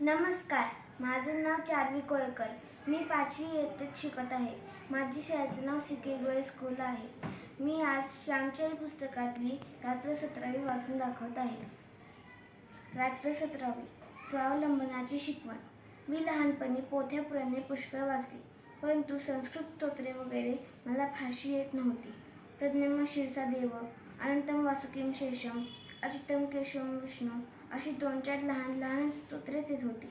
नमस्कार माझं नाव चार्वी कोळकर. मी पाचवी इयत्तेत शिकत आहे. माझी शाळेचं नाव सिकेगोळे स्कूल आहे. मी आज श्यामच्याई पुस्तकातली रात्र सतरावी वाचून दाखवत आहे. रात्र सतरावी स्वावलंबनाची शिकवण. मी लहानपणी पोथ्या पुराणे पुष्कळ वाचली परंतु संस्कृत स्तोत्रे वगैरे मला फाशी येत नव्हती. प्रज्ञम शिरसा देव अनंतम वासुकीम शेषम अच्युतम केशवम विष्णू अशी दोन चार लहान लहान स्तोत्रेच येत होती.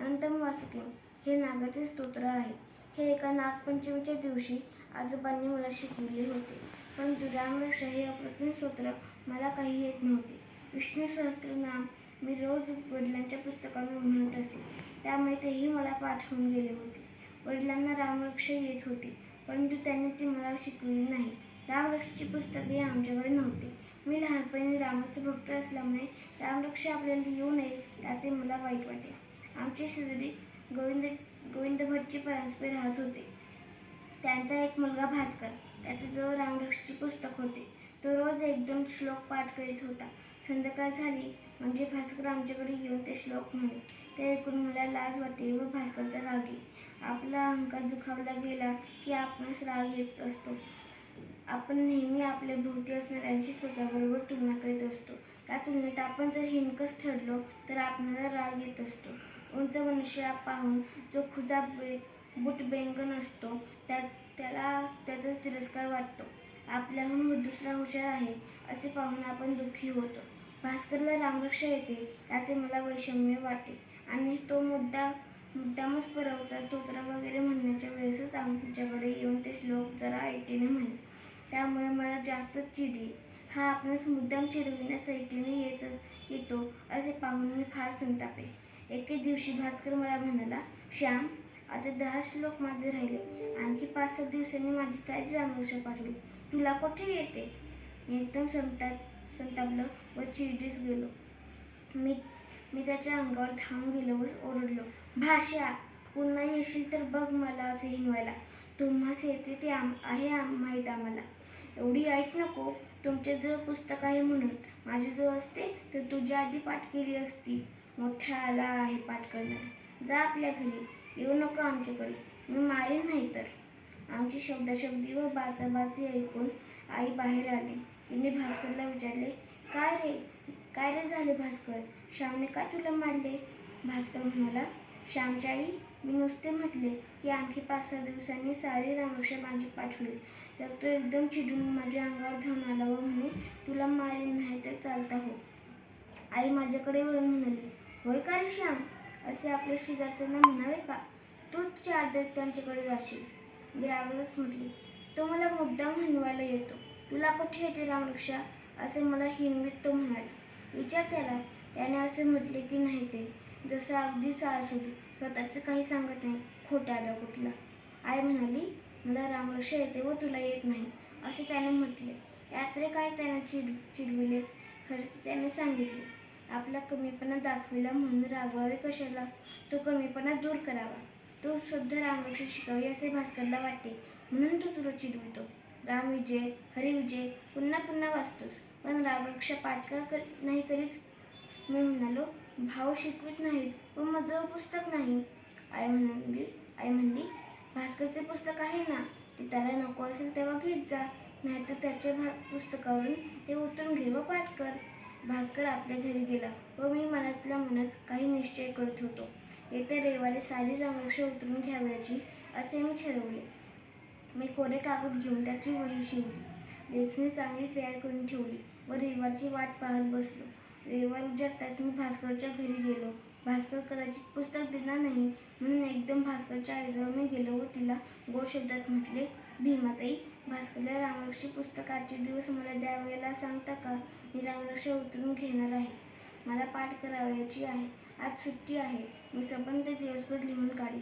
अनंतम वासुकी हे नागाचे स्तोत्र आहे. हे एका नागपंचमीच्या दिवशी आजोबांनी मला शिकविले होते. परंतु रामरक्ष हे अप्रतिम स्तोत्र मला काही येत नव्हते. विष्णू सहस्त्रनाम मी रोज वडिलांच्या पुस्तकावर म्हणत असे. त्यामुळे तेही मला पाठवून गेले होते. वडिलांना रामवृक्ष येत होते परंतु त्यांनी ती मला शिकवली नाही. रामवृक्षची पुस्तके आमच्याकडे नव्हती. मी लहानपणी रामाचं भक्त असल्यामुळे रामरक्ष आपल्याला येऊ नये याचे मला वाईट वाटे. आमचे शेजारी गोविंद गोविंद भटजी परांजपे राहत होते. त्यांचा एक मुलगा भास्कर त्याच्याजवळ रामरक्षाचे पुस्तक होते. तो रोज एक दोन श्लोक पाठ करीत होता. संध्याकाळ झाली म्हणजे भास्कर आमच्याकडे येऊन ते श्लोक म्हणे. ते ऐकून मला लाज वाटे व भास्करचा राग. आपला अहंकार दुखावला गेला की आपणास राग येत असतो. आपण नेहमी आपल्या भोवती असणाऱ्यांची स्वतःबरोबर तुलना करीत असतो. त्या तुलनेत आपण जर हिणकस ठरलो तर आपल्याला राग येत असतो. उंच मनुष्य पाहून जो खुजा बे बुटबेंगन असतो त्या त्याला त्याचा तिरस्कार वाटतो. आपल्याहून दुसरा हुशार आहे असे पाहून आपण दुःखी होतो. भास्करला रामरक्षा येते याचे मला वैषम्य वाटे. आणि तो मुद्दा मुद्दामच परवचा स्तोत्र वगैरे म्हणण्याच्या वेळेसच आमच्याकडे येऊन ते श्लोक जरा ऐटीने म्हणे. त्यामुळे मला जास्त चिडली. हा आपणास मुद्दाम चिडविण्यास सैटीने येत येतो असे पाहून मी फार संतापे. एके दिवशी भास्कर मला म्हणाला श्याम आता दहा श्लोक माझे राहिले. आणखी पाच सात दिवसांनी माझी साईज रामरक्षा पाठवली तुला कुठे येते? मी एकदम संताप संतापलो व चिडीस गेलो. मी मी त्याच्या अंगावर थांब गेलो व ओरडलो भाषा पुन्हा येशील तर बघ मला असे हिनवायला. तुम्हास येते ते आम आहे आम माहीत आम्हाला. एवढी ऐक नको तुमच्याजवळ पुस्तक आहे म्हणून. माझ्याजवळ असते तर तुझ्या आधी पाठ केली असती मोठ्या आला आहे पाठ करणारा. जा आपल्या घरी येऊ नको आमच्याकडे. मी मारेन नाही तर. आमची शब्दाशब्दी व बाचाबाची ऐकून आई बाहेर आली. तिने भास्करला विचारले काय रे? काय रे झाले भास्कर? श्यामने का तुला मारले? भास्कर म्हणाला श्यामच्या आई मी नुसते म्हटले की आणखी पाच सहा दिवसांनी सारी रामरक्षा माझी पाठवेल तर तो एकदम चिडून माझ्या अंगावर धावून आला व म्हणे तुला मारेन नाही तर चालता हो. आई माझ्याकडे वळून म्हणाली होय का रे श्याम? असे आपल्या शेजारच्यांना म्हणावे का? तूच चार दिवस त्यांच्याकडे जाशील. मी रागातच म्हटली तो मला मुद्दाम हनवायला येतो. तुला कुठे येते रामरक्षा? असे मला हिनवीत तो म्हणाला. विचार त्याला. त्याने असे म्हटले की नाही ते. जसं अगदी सासुडी स्वतःचं काही सांगत नाही. खोटारडा कुठला? आई म्हणाली मला रामरक्षा येते व तुला येत नाही. असे त्याने म्हटले. यात्रे काय त्याने चिड चिडविले? खरंच त्याने सांगितले. आपला कमीपणा दाखविला म्हणून रागवावे कशाला? तो कमीपणा दूर करावा. तो शुद्ध रामवृक्ष शिकावी असे भास्करला वाटते. म्हणून तो तुला चिडवितो. रामविजय हरिविजय पुन्हा पुन्हा वाचतोस. पण रामरक्षा पाठ का कर नाही करीत? मी म्हणालो भाव शिकवित नाहीत व माझं पुस्तक नाही. आई म्हणाली आई म्हणली भास्करचे पुस्तक आहे ना ते त्याला नको असेल तेव्हा घेत जा नाहीतर त्याच्या भा पुस्तकावरून ते उतरून घे व पाठ कर. भास्कर आपल्या घरी गेला व मी मनातल्या मनात काही निश्चय करत होतो. येत्या रविवारी सारी रामरक्षा उतरून घ्यावयाची असे मी ठरवले. मी कोरे कागद घेऊन त्याची वही शिवली. लेखणी चांगली तयार करून ठेवली व रविवारची वाट पाहत बसलो. रविवार उजाडताच मी भास्करच्या घरी गेलो. भास्कर कदाचित पुस्तक देणार नाही म्हणून एकदम भास्करच्या आईजवळ मी गेलो व तिला गोड शब्दात म्हटले भीमाताई भास्करला रामलक्षी पुस्तक आजचे दिवस मला द्यावेला सांगता का? मी रामलक्ष उतरून घेणार आहे. मला पाठ करावयाची आहे. आज सुट्टी आहे. मी संबंध दिवसभर लिहून काढीन.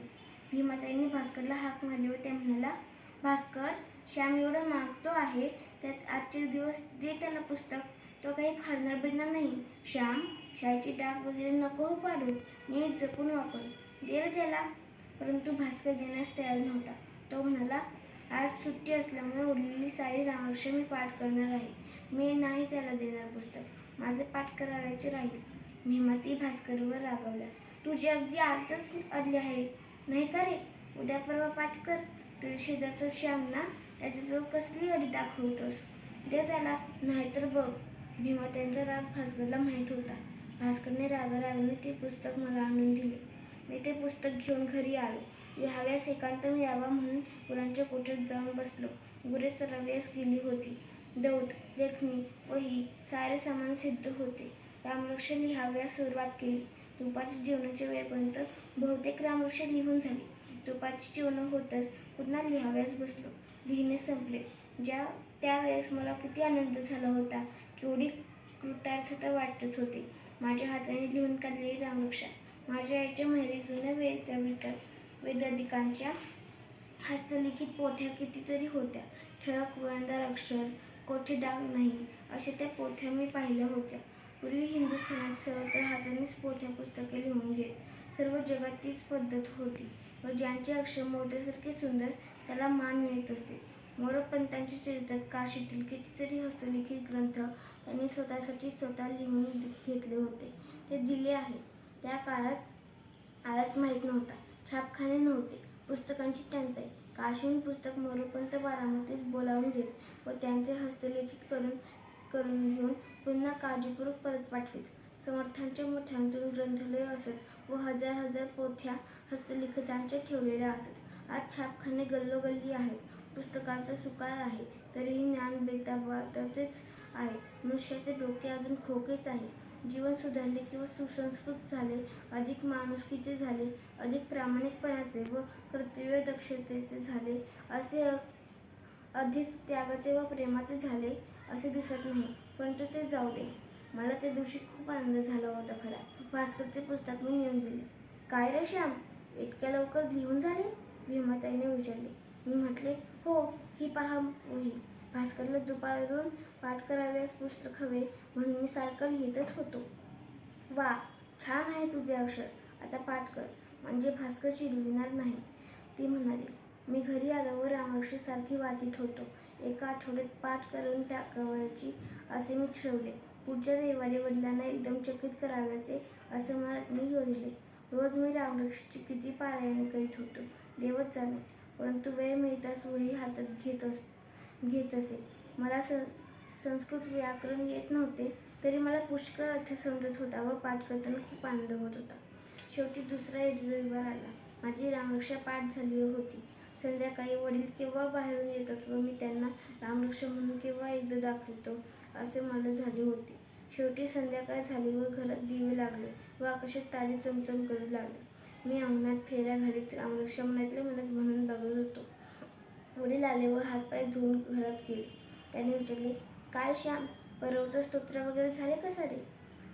भीमाताईंनी भास्करला हाक मारली व त्या म्हणाला भास्कर श्याम एवढं मागतो आहे? त्यात आजचे दिवस दे त्याला पुस्तक. तो काही फाडणार बिडणार नाही. श्याम शाळेची डाग वगैरे नको हो पाडू. नीट जपून वापर दे त्याला. परंतु भास्कर देण्यास तयार नव्हता. तो म्हणाला आज सुट्टी असल्यामुळे उरलेली सारी रामरक्षा मी पाठ करणार आहे. मी नाही त्याला देणार पुस्तक. माझे पाठ करावयाचे राहील. भीमाती भास्करवर रागवला. तुझी अगदी आजच अडली आहे. नाही का रे? उद्या परवा पाठ कर. तुझ्या शेजारचा श्याम ना त्याच्याजवळ कसली अडी दाखवतोस? दे त्याला. नाहीतर बघ. भीमा त्यांचा राग भास्करला माहीत होता. भास्करने रागारागाने ते पुस्तक मला आणून दिले. मी ते पुस्तक घेऊन घरी आलो. लिहाव्यास एकांत मिळावा म्हणून गुरांच्या कोठेत जाऊन बसलो. गुरे सराव्यास गेली होती. दौत लेखणी वही सारे सामान सिद्ध होते. रामलक्ष लिहाव्यास सुरुवात केली. दुपारच्या जेवणाच्या वेळेपर्यंत बहुतेक रामलक्ष लिहून झाली. दुपारची जेवणं होतच पुन्हा लिहाव्यास बसलो. लिहिणे संपले. ज्या त्यावेळेस मला किती आनंद झाला होता केवढी कृतार्थता वाटत होती. माझ्या हाताने लिहून काढलेली रामलक्षा माझ्या आईच्या माहेरी जुन्या वेद वेदाधिकांच्या हस्तलिखित पोथ्या कितीतरी होत्या. ठळक वळणदार अक्षर कोठे डाग नाही अशा त्या पोथ्या मी पाहिल्या होत्या. पूर्वी हिंदुस्थानात सर्वत्र हातानेच पोथ्या पुस्तके लिहून घेत सर्व जगात तीच पद्धत होती व ज्यांचे अक्षर मोत्यासारखे सुंदर त्याला मान मिळत असे. मोरोपंतांची चरित्र काशीतील कितीतरी हस्तलिखित ग्रंथ त्यांनी स्वतःसाठी स्वतः लिहून घेतले होते. ते दिले आहे त्या काळात आळस माहीत नव्हता. छापखाने नव्हते. पुस्तकांची टंचाई. काशीहून पुस्तक मोरपंत बारामतीस बोलावून घेत व त्यांचे हस्तलिखित करून करून घेऊन पुन्हा काळजीपूर्वक परत पाठवित. समर्थांच्या मोठ्यांतून ग्रंथालय असत व हजार हजार पोथ्या हस्तलिखितांच्या ठेवलेल्या असत. आज छापखाने गल्लोगल्ली आहेत. पुस्तकांचा सुकाळ आहे. तरीही ज्ञान बेताबातच आहे. मनुष्याचे डोके अजून खोकेच आहे. जीवन सुधारले किंवा सुसंस्कृत झाले अधिक माणुसकीचे झाले अधिक प्रामाणिकपणाचे व कर्तव्य दक्षतेचे झाले असे अधिक त्यागाचे व प्रेमाचे झाले असे दिसत नाही. परंतु ते जाऊ दे. मला त्या दिवशी खूप आनंद झाला होता खरा. भास्करचे पुस्तक मी नेऊन दिले. काय रे श्याम? इतक्या लवकर लिहून झाले? भीमाताईने विचारले. मी म्हटले हो ही पहा वही भास्करला दुपारून पाठ कराव्यास पुस्तक हवे म्हणून मी सारखं लिहितच होतो. वा छान आहे तुझे अक्षर आता पाठ कर. म्हणजे भास्कर चिडविणार नाही. ती म्हणाली. मी घरी आल्यावर रामरक्षी सारखी वाचित होतो. एका आठवड्यात पाठ करून टाकावायची असे मी ठरवले. पुढच्या रविवारी वडिलांना एकदम चकित करावयाचे असं मला मी योजले. रोज मी रामरक्षीची किती पारायण करीत होतो. देवच जाणे. परंतु वेळ मिळताच वही हातात घेत अस घेत असे. मला स संस्कृत व्याकरण येत नव्हते तरी मला पुष्कळ अर्थ समजत होता व पाठ करताना खूप आनंद होत होता. शेवटी दुसरा रविवार आला. माझी रामरक्षा पाठ झाली होती. संध्याकाळी वडील केव्हा बाहेरून येतात व मी त्यांना रामरक्षा म्हणून केव्हा एकदा दाखवतो असे मला झाले होते. शेवटी संध्याकाळ झाली व घरात दिवे लागले व आकाशात तारे चमचम करू लागले. मी अंगणात फेऱ्या घालीत रामरक्षा मनातले म्हणत म्हणून बघत होतो. वडील आले व हातपाय धुवून घरात गेले. त्याने विचारले काय श्याम परवचं स्तोत्र वगैरे झाले का सारे?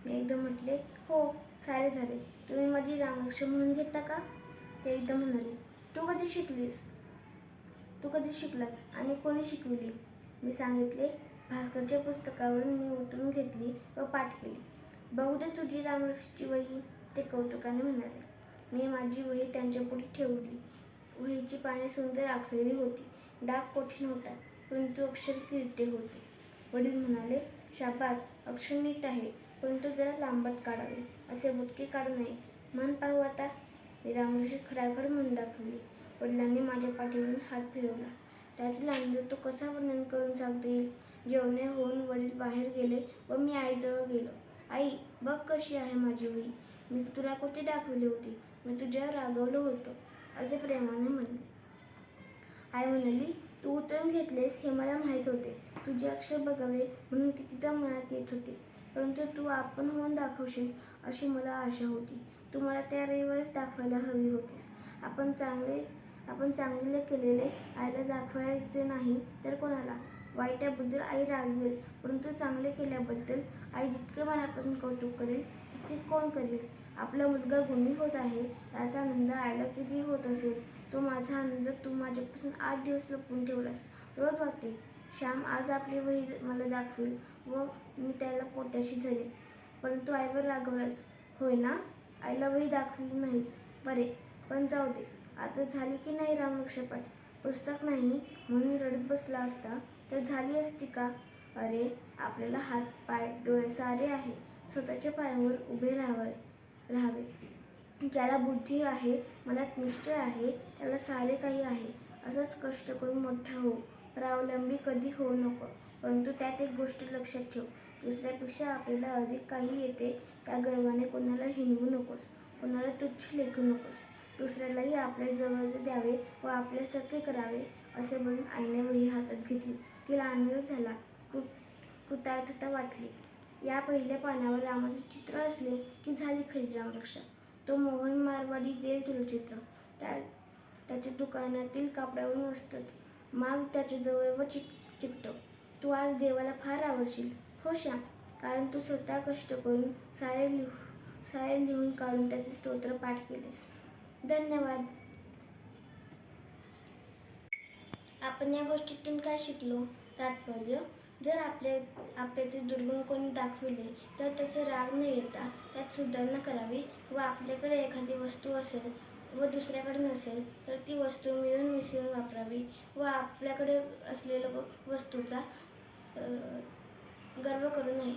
मी एकदम म्हटले हो सारे झाले. तुम्ही माझी रामरक्षा म्हणून घेता का? ते एकदम म्हणाले तू कधी शिकलीस? तू कधी शिकलास आणि कोणी शिकविली? मी सांगितले भास्करच्या पुस्तकावरून मी उतरून घेतली व पाठ केली. बहुदे तुझी रामरक्षची वही ते कौतुकाने म्हणाले. मी माझी वही त्यांच्या पुढे ठेवली. वहीची पाने सुंदर आखलेली होती. डाग कठीण होता परंतु अक्षर किरटे होते. वडील म्हणाले शाबास अक्षर नीट आहे परंतु जरा लांबट काढावे. असे बुटके काढू नये मन पाहू आता. मी रामराशी खडाखड मन दाखवली वडिलांनी माझ्या पाठीवरून हात फिरवला. त्यातील आनंद तो कसा वर्णन करून सांगता? येईल जेवणे होऊन वडील बाहेर गेले व मी आईजवळ गेलो. आई बघ कशी आहे माझी वही. मी तुला कुठे दाखवली होती? मी तुझ्यावर रागवलं होतं असे प्रेमाने म्हणले. आई म्हणाली तू उतरून घेतलेस हे मला माहीत होते. तुझे अक्षर बघावे म्हणून कितीदा मनात येत होते. परंतु तू आपण होऊन दाखवशील अशी मला आशा होती. तू मला त्या रविवारीच दाखवायला हवी होतीस. आपण चांगले आपण चांगले केलेले आईला दाखवायचे नाही तर कोणाला? वाईटाबद्दल आई रागवेल परंतु चांगले केल्याबद्दल आई जितके मनापासून कौतुक करेल तितके कोण करेल? आपला मुलगा गुणी होत आहे त्याचा आनंद आईला किती होत असेल तो माझा आनंद तू माझ्यापासून आठ दिवस लपवून ठेवलास. रोज वाटते श्याम आज आपली वही मला दाखवेल व मी त्याला पोट्याशी धरेन. परंतु आईवर रागवलास. होय ना आईला वही दाखवली नाहीस. बरे पण जाऊ दे आता झाली की नाही रामरक्षापाठ पुस्तक नाही म्हणून रडत बसला असता तर झाली असती का? अरे आपल्याला हात पाय डोळे सारे आहे स्वतःच्या पायावर उभे राहावे राहावे. ज्याला बुद्धी आहे मनात निश्चय आहे त्याला सारे काही आहे असंच कष्ट करून मोठा हो. स्वावलंबी कधी होऊ नको परंतु त्यात एक गोष्ट लक्षात ठेव. दुसऱ्यापेक्षा आपल्याला अधिक काही येते त्या गर्वाने कोणाला हिणवू नकोस कोणाला तुच्छ लेखू नकोस. दुसऱ्यालाही आपल्या जवळचे द्यावे व आपल्यासारखे करावे असे म्हणून आईने वही हातात घेतली. तिला आनंद झाला कृ कृतार्थता वाटली. या पहिल्या पानावर रामाचे चित्र असले की झाली खरी रक्षा तो मोहन मारवाडी देईल तुला चित्र. त्या त्याच्या दुकानातील कापडावरून असतात. माग त्याच्याजवळ व चिक चिकटव. तू आज देवाला फार आवडशील. हो श्याम. कारण तू स्वतः कष्ट करून सारे लिहू सारे लिहून काढून त्याचे स्तोत्र पाठ केलेस. धन्यवाद. आपण या गोष्टीतून काय शिकलो? तात्पर्य जर आपले आपल्याचे दुर्गुण कोणी दाखविले तर त्याचा राग न येता त्यात सुधारणा करावी व आपल्याकडे एखादी वस्तू असेल व दुसऱ्याकडे नसेल तर ती वस्तू मिळून मिसळून वापरावी व आपल्याकडे असलेल्या व- वस्तूचा गर्व करू नये.